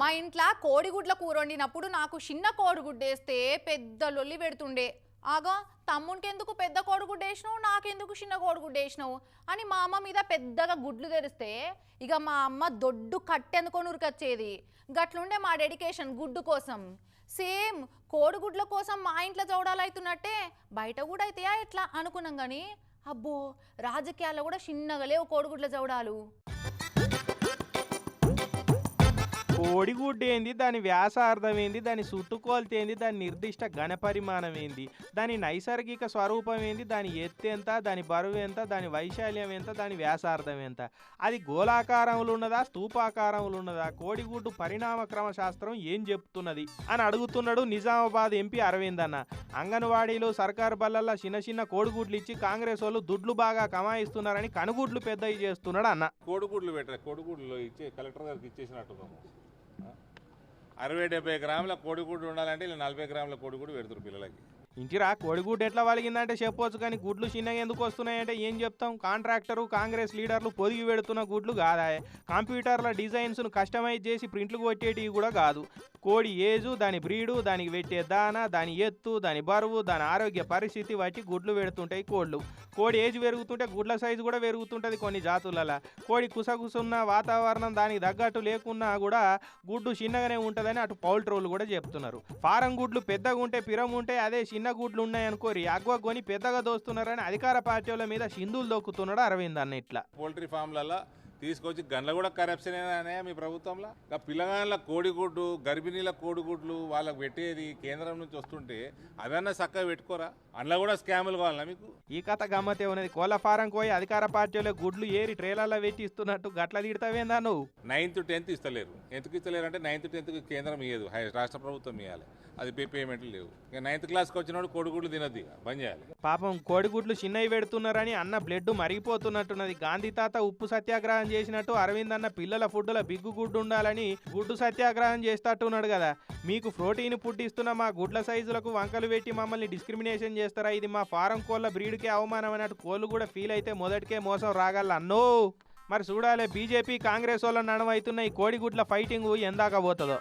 మా ఇంట్లో కోడిగుడ్ల కూర వండినప్పుడు నాకు చిన్న కోడిగుడ్డు వేస్తే పెద్ద లొల్లి పెడుతుండే. ఆగా తమ్మునికెందుకు పెద్ద కోడిగుడ్డు వేసినావు నాకెందుకు చిన్న కోడిగుడ్డు వేసినావు అని మా అమ్మ మీద పెద్దగా గుడ్లు తెరిస్తే ఇక మా అమ్మ దొడ్డు కట్టెందుకొని ఉరికొచ్చేది గట్లుండే మా డెడికేషన్ గుడ్డు కోసం. సేమ్ కోడిగుడ్ల కోసం మా ఇంట్లో చౌడాలవుతున్నట్టే బయట కూడా అయితాయా ఎట్లా? అనుకున్నాం కానీ అబ్బో రాజకీయాల్లో కూడా చిన్నగా లేవు కోడిగుడ్ల చౌడాలు కోడిగుడ్డు ఏంది దాని వ్యాసార్థం ఏంది దాని సుట్టుకోలత ఏంది దాని నిర్దిష్ట ఘనపరిమాణం ఏంది దాని నైసర్గిక స్వరూపం ఏంది దాని ఎత్తు ఎంత దాని బరువు ఎంత దాని వైశాల్యం ఎంత దాని వ్యాసార్థం ఎంత అది గోళాకారంలో ఉన్నదా స్తూపాకారంలో ఉన్నదా కోడిగుడ్డు పరిణామ క్రమ శాస్త్రం ఏం చెప్తున్నది? అని అడుగుతున్నాడు నిజామాబాద్ ఎంపీ అరవింద్ అన్న అంగన్వాడీలు సర్కారు బల్లల్లో చిన్న చిన్న కోడిగుడ్లు ఇచ్చి కాంగ్రెస్ వాళ్ళు దుడ్లు బాగా కమాయిస్తున్నారని కనుగుడ్లు పెద్దవి చేస్తున్నాడు అన్న. కోడిగుడ్లు పెట్టరా కోడిగుడ్లు ఇచ్చి కలెక్టర్ గారికి ఇచ్చేసినట్టున్నాము. అరవై డెబ్బై గ్రాముల కోడిగుడ్డు ఉండాలంటే ఇలా నలభై గ్రాముల కోడిగుడ్డు పెడతారు పిల్లలకి. ఇంటిరా కోడిగుడ్డు ఎట్లా వలిగిందంటే చెప్పొచ్చు కానీ గుడ్లు చిన్నగా ఎందుకు వస్తున్నాయంటే ఏం చెప్తాం? కాంట్రాక్టరు కాంగ్రెస్ లీడర్లు పొదిగి పెడుతున్న గుడ్లు కాదా? కంప్యూటర్ల డిజైన్స్ను కస్టమైజ్ చేసి ప్రింట్లు కొట్టేటివి కూడా కాదు. కోడి ఏజు దాని బ్రీడు దానికి పెట్టే దాన దాని ఎత్తు దాని బరువు దాని ఆరోగ్య పరిస్థితి బట్టి గుడ్లు పెడుతుంటాయి కోళ్ళు. కోడి ఏజ్ పెరుగుతుంటే గుడ్ల సైజు కూడా పెరుగుతుంటుంది కొన్ని జాతులలో. కోడి కుసగుసున్న వాతావరణం దానికి తగ్గట్టు లేకున్నా కూడా గుడ్డు చిన్నగానే ఉంటుందని అటు పౌల్ట్రోలు కూడా చెప్తున్నారు. ఫారం గుడ్లు పెద్దగా ఉంటే పిరం ఉంటే అదే చిన్న గుడ్లు ఉన్నాయనుకో అగ్వ కొని పెద్దగా దోస్తున్నారని అధికార పార్టీల మీద సింధులు దొక్కుతున్నాడు అరవింద్ అన్న ఇట్లా. పోల్ట్రీ ఫామ్లలో తీసుకొచ్చి గన్ల కూడా కరప్షన్ అయినా మీ ప్రభుత్వంలో? ఇంకా పిల్లగాళ్ళ కోడిగుడ్డు గర్భిణీల కోడిగుడ్లు వాళ్ళకి పెట్టేది కేంద్రం నుంచి వస్తుంటే అవన్నా చక్కగా పెట్టుకోరా? అందులో కూడా స్కాములు కావాలా మీకు? ఈ కథ గమ్మతే ఉన్నది. కోళ్ళ ఫారం కోయి అధికార పార్టీలో గుడ్లు ఏరి ట్రైలర్లో పెట్టి ఇస్తున్నట్టు గట్ల తిడతావేందా నువ్వు? నైన్త్ టెన్త్ ఇస్తలేరు. ఎందుకు ఇస్తలేరు అంటే నైన్త్ టెన్త్కి కేంద్రం ఇయ్యదు. రాష్ట్ర ప్రభుత్వం ఇవ్వాలి అది పే పేమెంట్లు లేవు. ఇక నైన్త్ క్లాస్కి వచ్చినోడు కోడిగుడ్లు తినద్దు బంద్ చేయాలి. పాపం కోడిగుడ్లు చిన్నవి పెడుతున్నారని అన్న బ్లడ్ మరిగిపోతున్నట్టున్నది. గాంధీ తాత ఉప్పు సత్యాగ్రహం చేసినట్టు అరవింద్ అన్న పిల్లల ఫుడ్లో బిగ్గు గుడ్డు ఉండాలని గుడ్డు సత్యాగ్రహం చేస్తట్టున్నాడు కదా. మీకు ప్రోటీన్ పుట్టిస్తున్న మా గుడ్ల సైజులకు వంకలు పెట్టి మమ్మల్ని డిస్క్రిమినేషన్ చేస్తారా? ఇది మా ఫారం కోళ్ళ బ్రీడ్కే అవమానం అన్నట్టు కోళ్ళు కూడా ఫీల్ అయితే మొదటికే మోసం రాగల అన్నో. మరి చూడాలి బీజేపీ కాంగ్రెస్ వాళ్ళ నడవైతున్న ఈ కోడిగుడ్ల ఫైటింగ్ ఎందాక పోతుందో.